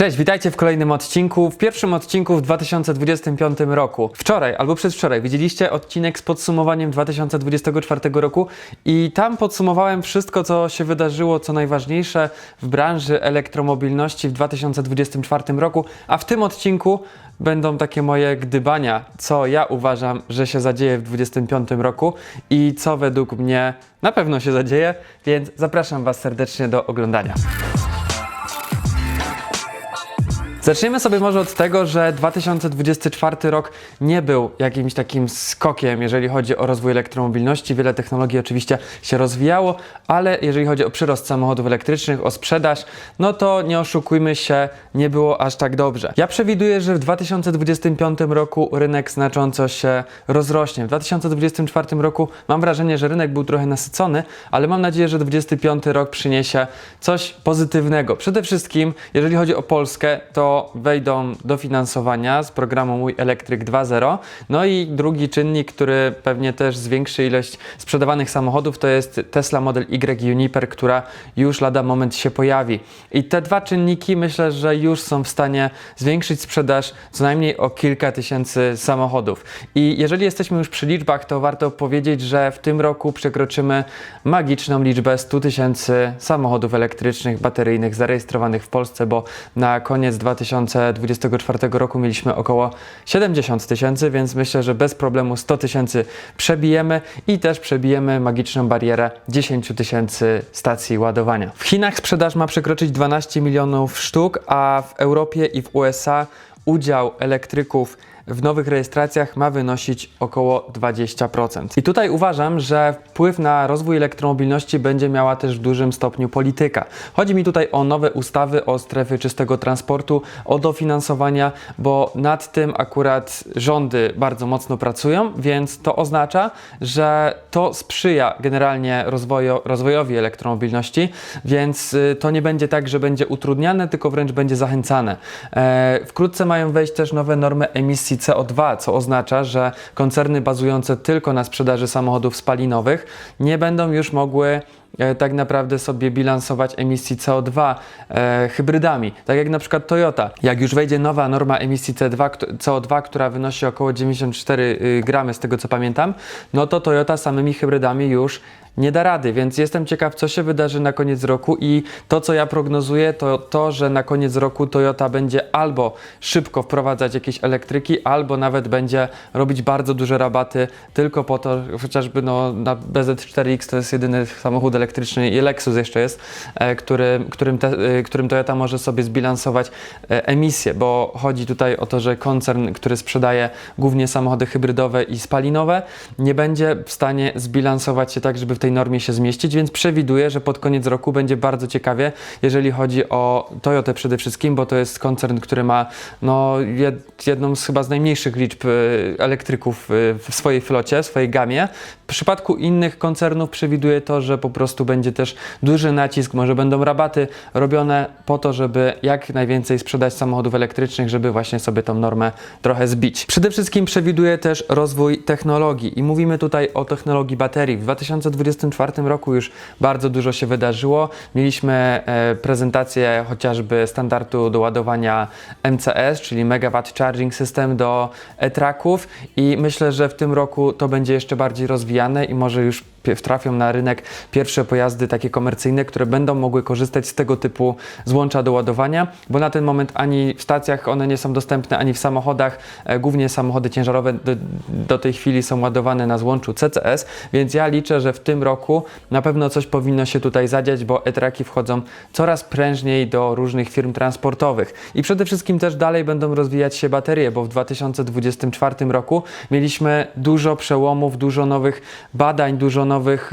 Cześć, witajcie w kolejnym odcinku. W pierwszym odcinku w 2025 roku. Wczoraj albo przedwczoraj widzieliście odcinek z podsumowaniem 2024 roku i tam podsumowałem wszystko, co się wydarzyło, co najważniejsze w branży elektromobilności w 2024 roku, a w tym odcinku będą takie moje gdybania, co ja uważam, że się zadzieje w 2025 roku i co według mnie na pewno się zadzieje, więc zapraszam Was serdecznie do oglądania. Zaczniemy sobie może od tego, że 2024 rok nie był jakimś takim skokiem, jeżeli chodzi o rozwój elektromobilności. Wiele technologii oczywiście się rozwijało, ale jeżeli chodzi o przyrost samochodów elektrycznych, o sprzedaż, no to nie oszukujmy się, nie było aż tak dobrze. Ja przewiduję, że w 2025 roku rynek znacząco się rozrośnie. W 2024 roku mam wrażenie, że rynek był trochę nasycony, ale mam nadzieję, że 2025 rok przyniesie coś pozytywnego. Przede wszystkim, jeżeli chodzi o Polskę, to wejdą dofinansowania z programu Mój Elektryk 2.0. No i drugi czynnik, który pewnie też zwiększy ilość sprzedawanych samochodów, to jest Tesla Model Y Uniper, która już lada moment się pojawi. I te dwa czynniki myślę, że już są w stanie zwiększyć sprzedaż co najmniej o kilka tysięcy samochodów. I jeżeli jesteśmy już przy liczbach, to warto powiedzieć, że w tym roku przekroczymy magiczną liczbę 100 tysięcy samochodów elektrycznych, bateryjnych zarejestrowanych w Polsce, bo na koniec 2024 roku mieliśmy około 70 tysięcy, więc myślę, że bez problemu 100 tysięcy przebijemy i też przebijemy magiczną barierę 10 tysięcy stacji ładowania. W Chinach sprzedaż ma przekroczyć 12 milionów sztuk, a w Europie i w USA udział elektryków w nowych rejestracjach ma wynosić około 20%. I tutaj uważam, że wpływ na rozwój elektromobilności będzie miała też w dużym stopniu polityka. Chodzi mi tutaj o nowe ustawy, o strefy czystego transportu, o dofinansowania, bo nad tym akurat rządy bardzo mocno pracują, więc to oznacza, że to sprzyja generalnie rozwoju, rozwojowi elektromobilności, więc y, to nie będzie tak, że będzie utrudniane, tylko wręcz będzie zachęcane. E, wkrótce mają wejść też nowe normy emisji CO2, co oznacza, że koncerny bazujące tylko na sprzedaży samochodów spalinowych nie będą już mogły e, tak naprawdę sobie bilansować emisji CO2 e, hybrydami, tak jak na przykład Toyota. Jak już wejdzie nowa norma emisji CO2, kt- CO2 która wynosi około 94 y, gramy z tego co pamiętam, no to Toyota samymi hybrydami już nie da rady, więc jestem ciekaw, co się wydarzy na koniec roku i to, co ja prognozuję, to to, że na koniec roku Toyota będzie albo szybko wprowadzać jakieś elektryki, albo nawet będzie robić bardzo duże rabaty tylko po to, chociażby no, na BZ4X to jest jedyny samochód elektryczny i Lexus jeszcze jest, e, który, którym, te, e, którym Toyota może sobie zbilansować e, emisję, bo chodzi tutaj o to, że koncern, który sprzedaje głównie samochody hybrydowe i spalinowe, nie będzie w stanie zbilansować się tak, żeby w tej normie się zmieścić, więc przewiduję, że pod koniec roku będzie bardzo ciekawie, jeżeli chodzi o Toyotę przede wszystkim, bo to jest koncern, który ma no, jed, jedną z chyba z najmniejszych liczb y, elektryków y, w swojej flocie, w swojej gamie. W przypadku innych koncernów przewiduję to, że po prostu będzie też duży nacisk, może będą rabaty robione po to, żeby jak najwięcej sprzedać samochodów elektrycznych, żeby właśnie sobie tą normę trochę zbić. Przede wszystkim przewiduję też rozwój technologii i mówimy tutaj o technologii baterii. W 2024 roku już bardzo dużo się wydarzyło. Mieliśmy e, prezentację chociażby standardu do ładowania MCS, czyli Megawatt Charging System do e-tracków i myślę, że w tym roku to będzie jeszcze bardziej rozwijane i może już trafią na rynek pierwsze pojazdy takie komercyjne, które będą mogły korzystać z tego typu złącza do ładowania, bo na ten moment ani w stacjach one nie są dostępne, ani w samochodach. E, Głównie samochody ciężarowe do, do tej chwili są ładowane na złączu CCS, więc ja liczę, że w tym roku na pewno coś powinno się tutaj zadziać, bo e-traki wchodzą coraz prężniej do różnych firm transportowych. I przede wszystkim też dalej będą rozwijać się baterie, bo w 2024 roku mieliśmy dużo przełomów, dużo nowych badań, dużo nowych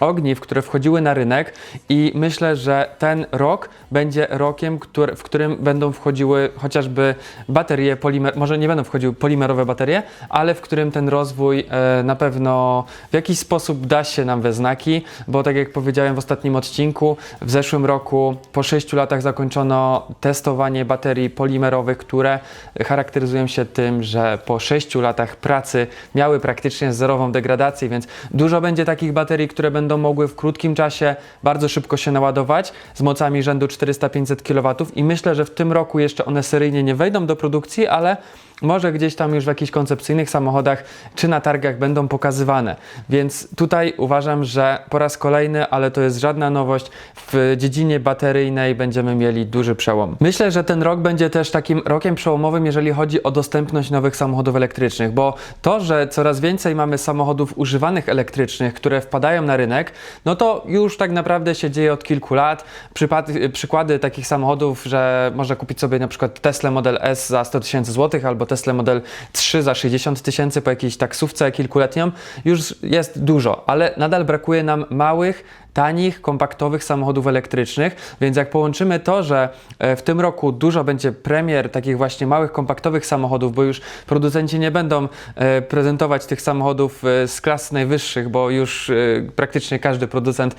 ogniw, które wchodziły na rynek i myślę, że ten rok będzie rokiem, który, w którym będą wchodziły chociażby baterie polimer, może nie będą wchodziły polimerowe baterie, ale w którym ten rozwój e, na pewno w jakiś sposób da się nam we znaki, bo tak jak powiedziałem w ostatnim odcinku, w zeszłym roku po 6 latach zakończono testowanie baterii polimerowych, które charakteryzują się tym, że po 6 latach pracy miały praktycznie zerową degradację, więc dużo będzie takich takich baterii, które będą mogły w krótkim czasie bardzo szybko się naładować z mocami rzędu 400-500 kW i myślę, że w tym roku jeszcze one seryjnie nie wejdą do produkcji, ale może gdzieś tam już w jakichś koncepcyjnych samochodach czy na targach będą pokazywane. Więc tutaj uważam, że po raz kolejny, ale to jest żadna nowość, w dziedzinie bateryjnej będziemy mieli duży przełom. Myślę, że ten rok będzie też takim rokiem przełomowym, jeżeli chodzi o dostępność nowych samochodów elektrycznych, bo to, że coraz więcej mamy samochodów używanych elektrycznych, które wpadają na rynek, no to już tak naprawdę się dzieje od kilku lat. Przypad- przykłady takich samochodów, że można kupić sobie na przykład Tesla Model S za 100 tysięcy złotych albo Tesla Model 3 za 60 tysięcy po jakiejś taksówce kilkuletnią, już jest dużo, ale nadal brakuje nam małych, tanich, kompaktowych samochodów elektrycznych, więc jak połączymy to, że e, w tym roku dużo będzie premier takich właśnie małych, kompaktowych samochodów, bo już producenci nie będą e, prezentować tych samochodów e, z klas najwyższych, bo już praktycznie każdy producent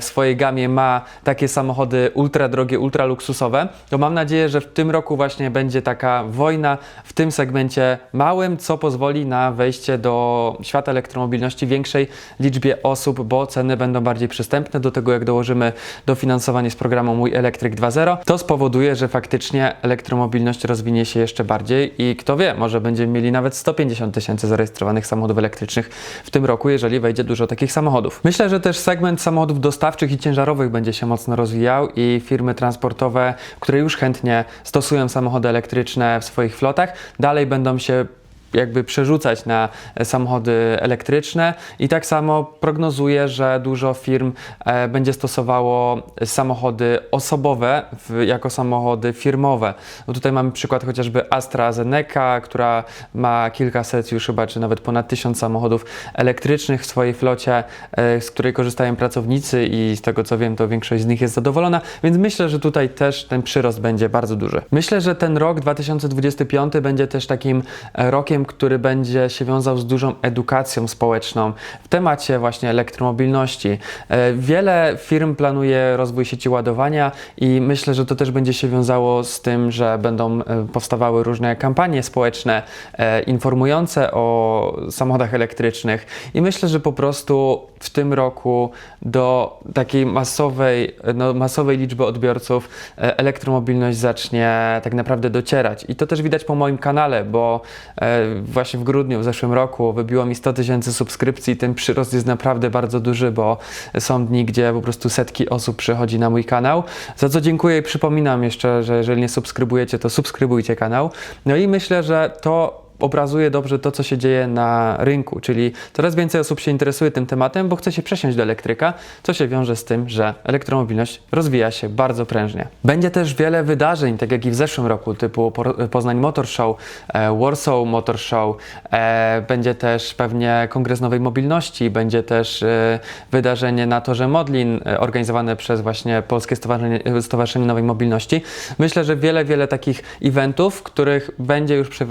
w swojej gamie ma takie samochody ultra drogie, ultra luksusowe, to mam nadzieję, że w tym roku właśnie będzie taka wojna w tym segmencie małym, co pozwoli na wejście do świata elektromobilności większej liczbie osób, bo ceny będą bardziej przystępne. Do tego, jak dołożymy dofinansowanie z programu Mój Elektryk 2.0, to spowoduje, że faktycznie elektromobilność rozwinie się jeszcze bardziej i kto wie, może będziemy mieli nawet 150 tysięcy zarejestrowanych samochodów elektrycznych w tym roku, jeżeli wejdzie dużo takich samochodów. Myślę, że też segment samochodów dostawczych i ciężarowych będzie się mocno rozwijał i firmy transportowe, które już chętnie stosują samochody elektryczne w swoich flotach, dalej będą się jakby przerzucać na samochody elektryczne i tak samo prognozuję, że dużo firm e, będzie stosowało samochody osobowe w, jako samochody firmowe. No tutaj mamy przykład chociażby AstraZeneca, która ma kilkaset już chyba, czy nawet ponad tysiąc samochodów elektrycznych w swojej flocie, e, z której korzystają pracownicy i z tego co wiem, to większość z nich jest zadowolona, więc myślę, że tutaj też ten przyrost będzie bardzo duży. Myślę, że ten rok 2025 będzie też takim e, który będzie się wiązał z dużą edukacją społeczną w temacie właśnie elektromobilności. E, Wiele firm planuje rozwój sieci ładowania i myślę, że to też będzie się wiązało z tym, że będą e, powstawały różne kampanie społeczne e, informujące o samochodach elektrycznych i myślę, że po prostu w tym roku do takiej masowej, no, masowej liczby odbiorców elektromobilność zacznie tak naprawdę docierać. I to też widać po moim kanale, bo właśnie w grudniu w zeszłym roku wybiło mi 100 tysięcy subskrypcji. Ten przyrost jest naprawdę bardzo duży, bo są dni, gdzie po prostu setki osób przychodzi na mój kanał. Za co dziękuję i przypominam jeszcze, że jeżeli nie subskrybujecie, to subskrybujcie kanał. No i myślę, że to obrazuje dobrze to, co się dzieje na rynku, czyli coraz więcej osób się interesuje tym tematem, bo chce się przesiąść do elektryka, co się wiąże z tym, że elektromobilność rozwija się bardzo prężnie. Będzie też wiele wydarzeń, tak jak i w zeszłym roku, typu Poznań Motor Show, e, Warsaw Motor Show, e, będzie też pewnie Kongres Nowej Mobilności, będzie też e, wydarzenie na torze Modlin organizowane przez właśnie Polskie Stowarzyszenie, Stowarzyszenie Nowej Mobilności. Myślę, że wiele, wiele takich eventów, których będzie już prze,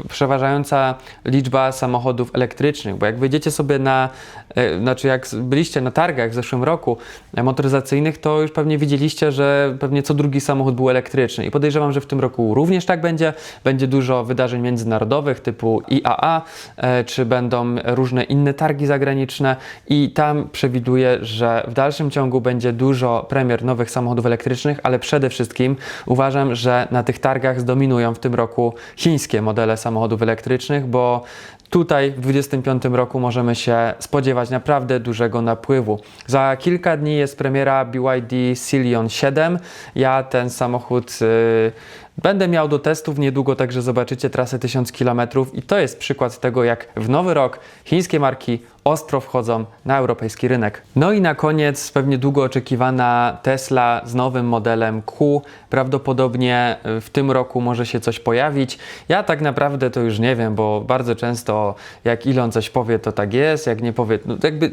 przeważająca liczba samochodów elektrycznych, bo jak wyjdziecie sobie na, e, znaczy jak byliście na targach w zeszłym roku e, motoryzacyjnych, to już pewnie widzieliście, że pewnie co drugi samochód był elektryczny. I podejrzewam, że w tym roku również tak będzie. Będzie dużo wydarzeń międzynarodowych typu IAA, e, czy będą różne inne targi zagraniczne. I tam przewiduję, że w dalszym ciągu będzie dużo premier nowych samochodów elektrycznych, ale przede wszystkim uważam, że na tych targach zdominują w tym roku chińskie modele samochodów elektrycznych, bo Tutaj w 2025 roku możemy się spodziewać naprawdę dużego napływu. Za kilka dni jest premiera BYD Silion 7. Ja ten samochód y, będę miał do testów niedługo, także zobaczycie trasę 1000 km i to jest przykład tego, jak w nowy rok chińskie marki ostro wchodzą na europejski rynek. No i na koniec pewnie długo oczekiwana Tesla z nowym modelem Q. Prawdopodobnie y, w tym roku może się coś pojawić. Ja tak naprawdę to już nie wiem, bo bardzo często jak Elon coś powie, to tak jest, jak nie powie, no jakby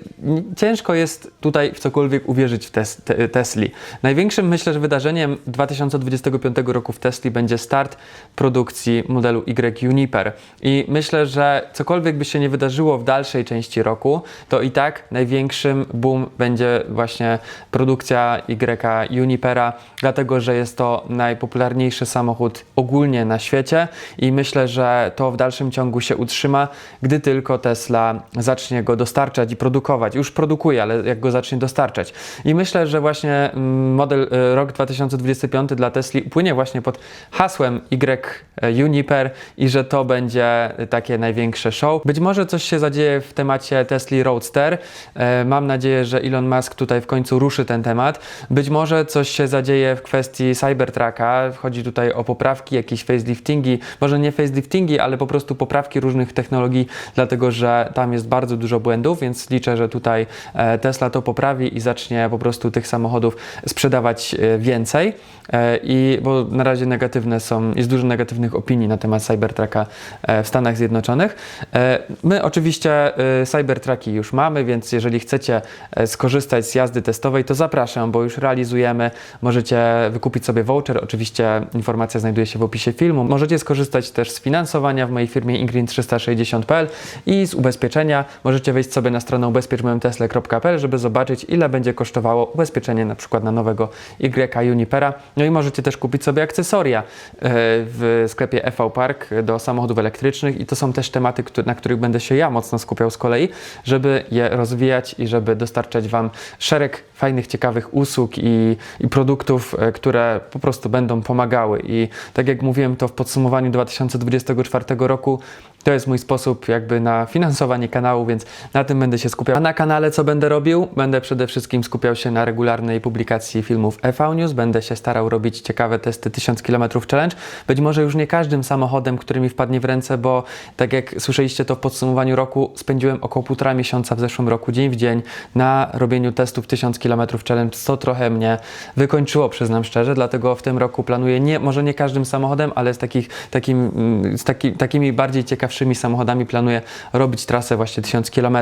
ciężko jest tutaj w cokolwiek uwierzyć w tes te Tesli. Największym myślę, że wydarzeniem 2025 roku w Tesli będzie start produkcji modelu Y Juniper. I myślę, że cokolwiek by się nie wydarzyło w dalszej części roku, to i tak największym boom będzie właśnie produkcja Y Unipera, dlatego że jest to najpopularniejszy samochód ogólnie na świecie i myślę, że to w dalszym ciągu się utrzyma, gdy tylko Tesla zacznie go dostarczać i produkować. Już produkuje, ale jak go zacznie dostarczać. I myślę, że właśnie mm, model e, rok 2025 dla Tesli upłynie właśnie pod hasłem Y Uniper i że to będzie takie największe show. Być może coś się zadzieje w temacie Tesla Roadster. E, Mam nadzieję, że Elon Musk tutaj w końcu ruszy ten temat. Być może coś się zadzieje w kwestii Cybertrucka. Chodzi tutaj o poprawki, jakieś faceliftingi, może nie faceliftingi, ale po prostu poprawki różnych technologii, dlatego że tam jest bardzo dużo błędów, więc liczę, że tutaj e, Tesla to poprawi i zacznie po prostu tych samochodów sprzedawać e, więcej. I bo na razie negatywne są, jest dużo negatywnych opinii na temat Cybertrucka e, w Stanach Zjednoczonych. E, My oczywiście e, Cybertrucki już mamy, więc jeżeli chcecie skorzystać z jazdy testowej, to zapraszam, bo już realizujemy. Możecie wykupić sobie voucher. Oczywiście informacja znajduje się w opisie filmu. Możecie skorzystać też z finansowania w mojej firmie ingreen360.pl i z ubezpieczenia. Możecie wejść sobie na stronę ubezpieczmojotesla.pl, żeby zobaczyć, ile będzie kosztowało ubezpieczenie na przykład na nowego Y Unipera. No i możecie też kupić sobie akcesoria e, w sklepie EV Park do samochodów elektrycznych i to są też tematy, na których będę się ja mocno skupiał z kolei, żeby je rozwijać i żeby dostarczać Wam szereg fajnych, ciekawych usług i, i produktów, e, które po prostu będą pomagały. I tak jak mówiłem to w podsumowaniu 2024 roku, to jest mój sposób jakby na finansowanie kanału, więc na tym będę się skupiał. A na kanale co będę robił? Będę przede wszystkim skupiał się na regularnej publikacji filmów EV News. Będę się starał robić ciekawe testy 1000 km challenge. Być może już nie każdym samochodem, który mi wpadnie w ręce, bo tak jak słyszeliście to w podsumowaniu roku, spędziłem około półtora miesiąca w zeszłym roku, dzień w dzień, na robieniu testów 1000 km challenge, co trochę mnie wykończyło, przyznam szczerze, dlatego w tym roku planuję nie, może nie każdym samochodem, ale z, takich, takim, mm, z taki, takimi bardziej ciekawszymi samochodami planuję robić trasę właśnie 1000 km.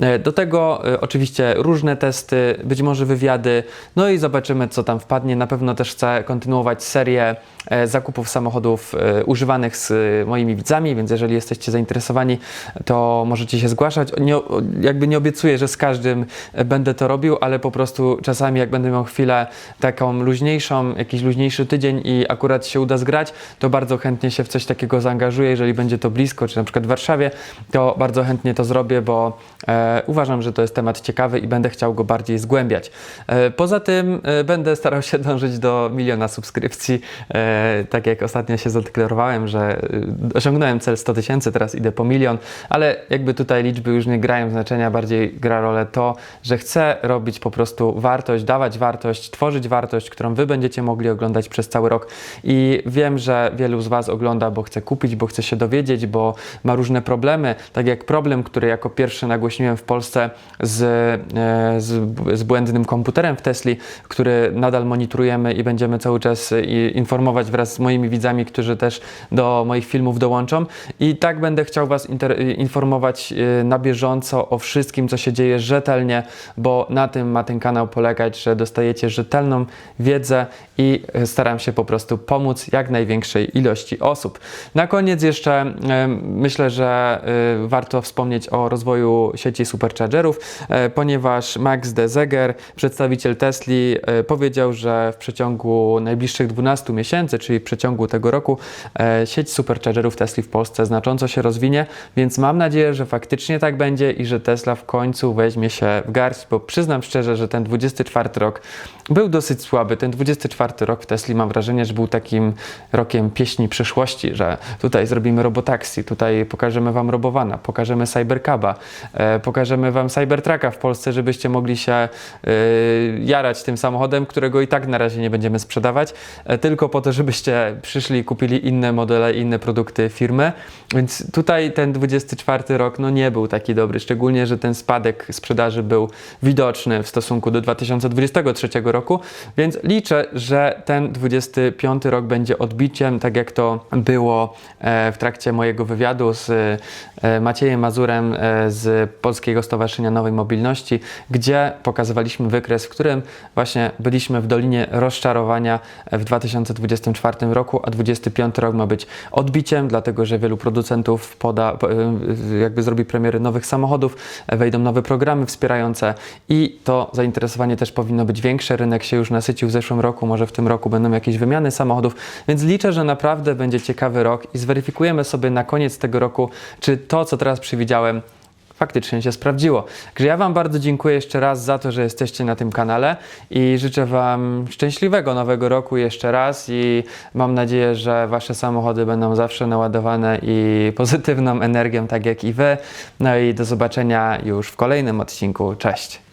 E, Do tego e, oczywiście różne testy, być może wywiady, no i zobaczymy co tam wpadnie. Na pewno też chcę kontynuować serię zakupów samochodów e, używanych z e, moimi widzami, więc jeżeli jesteście zainteresowani, to możecie się zgłaszać. Nie, jakby nie obiecuję, że z każdym e, będę to robił, ale po prostu czasami jak będę miał chwilę taką luźniejszą, jakiś luźniejszy tydzień i akurat się uda zgrać, to bardzo chętnie się w coś takiego zaangażuję. Jeżeli będzie to blisko, czy na przykład w Warszawie, to bardzo chętnie to zrobię, bo e, uważam, że to jest temat ciekawy i będę chciał go bardziej zgłębiać. E, poza tym e, będę starał się dążyć do miliona subskrypcji. E, tak jak ostatnio się zadeklarowałem, że e, osiągnąłem cel 100 tysięcy, teraz idę po milion, ale jakby tutaj liczby już nie grają znaczenia, bardziej gra rolę to, że chcę robić po prostu wartość, dawać wartość, tworzyć wartość, którą Wy będziecie mogli oglądać przez cały rok. I wiem, że wielu z Was ogląda, bo chce kupić, bo chce się dowiedzieć, bo ma różne problemy. Tak jak problem, który jako pierwszy nagłośniłem w Polsce z, e, z, z błędnym komputerem w Tesli, który nadal monitorujemy i będziemy cały czas e, wraz z moimi widzami, którzy też do moich filmów dołączą. I tak będę chciał Was inter, informować e, na bieżąco o wszystkim, co się dzieje rzetelnie, bo na tym ma ten kanał polegać, że dostajecie rzetelną wiedzę i e, staram się po prostu pomóc jak największej ilości osób. Na koniec jeszcze myślę, że y, warto wspomnieć o rozwoju sieci superchargerów, ponieważ Max de Zeger, przedstawiciel Tesli, e, powiedział, że w przeciągu najbliższych 12 miesięcy, czyli w przeciągu tego roku, e, sieć superchargerów Tesli w Polsce znacząco się rozwinie, więc mam nadzieję, że faktycznie tak będzie i że Tesla w końcu weźmie się w garść, bo przyznam szczerze, że ten 24 rok był dosyć słaby. Ten 24 rok w Tesli mam wrażenie, że był takim rokiem pieśni przyszłości, że tutaj zrobimy robotaxi, tutaj pokażemy wam Robowana, pokażemy Cybercuba, e, pokażemy wam Cybertrucka w Polsce, żebyście mogli się e, jarać tym samochodem, którego i tak na razie nie będziemy sprzedawać, tylko po to, żebyście przyszli i kupili inne modele, inne produkty firmy. Więc tutaj ten 24 rok no nie był taki dobry, szczególnie, że ten spadek sprzedaży był widoczny w stosunku do 2023 roku, więc liczę, że ten 25 rok będzie odbiciem, tak jak to było e, w trakcie mojego wywiadu z e, Maciejem Mazurem e, z Polskiego Stowarzyszenia Nowej Mobilności, gdzie pokazywaliśmy wykres, w którym właśnie byliśmy w Dolinie Rozczarowania w 2024 roku, a 25 rok ma być odbiciem, dlatego że wielu producentów poda, po- y, jakby zrobi premiery nowych samochodów, e, wejdą nowe programy wspierające i to zainteresowanie też powinno być większe. Rynek się już nasycił w zeszłym roku, może w tym roku będą jakieś wymiany samochodów, więc liczę, że naprawdę będzie ciekawy rok i zweryfikujemy sobie na koniec tego roku, czy to, co teraz przewidziałem, faktycznie się sprawdziło. Także ja Wam bardzo dziękuję jeszcze raz za to, że jesteście na tym kanale i życzę Wam szczęśliwego nowego roku jeszcze raz i mam nadzieję, że Wasze samochody będą zawsze naładowane i pozytywną energią, tak jak i Wy. No i do zobaczenia już w kolejnym odcinku. Cześć!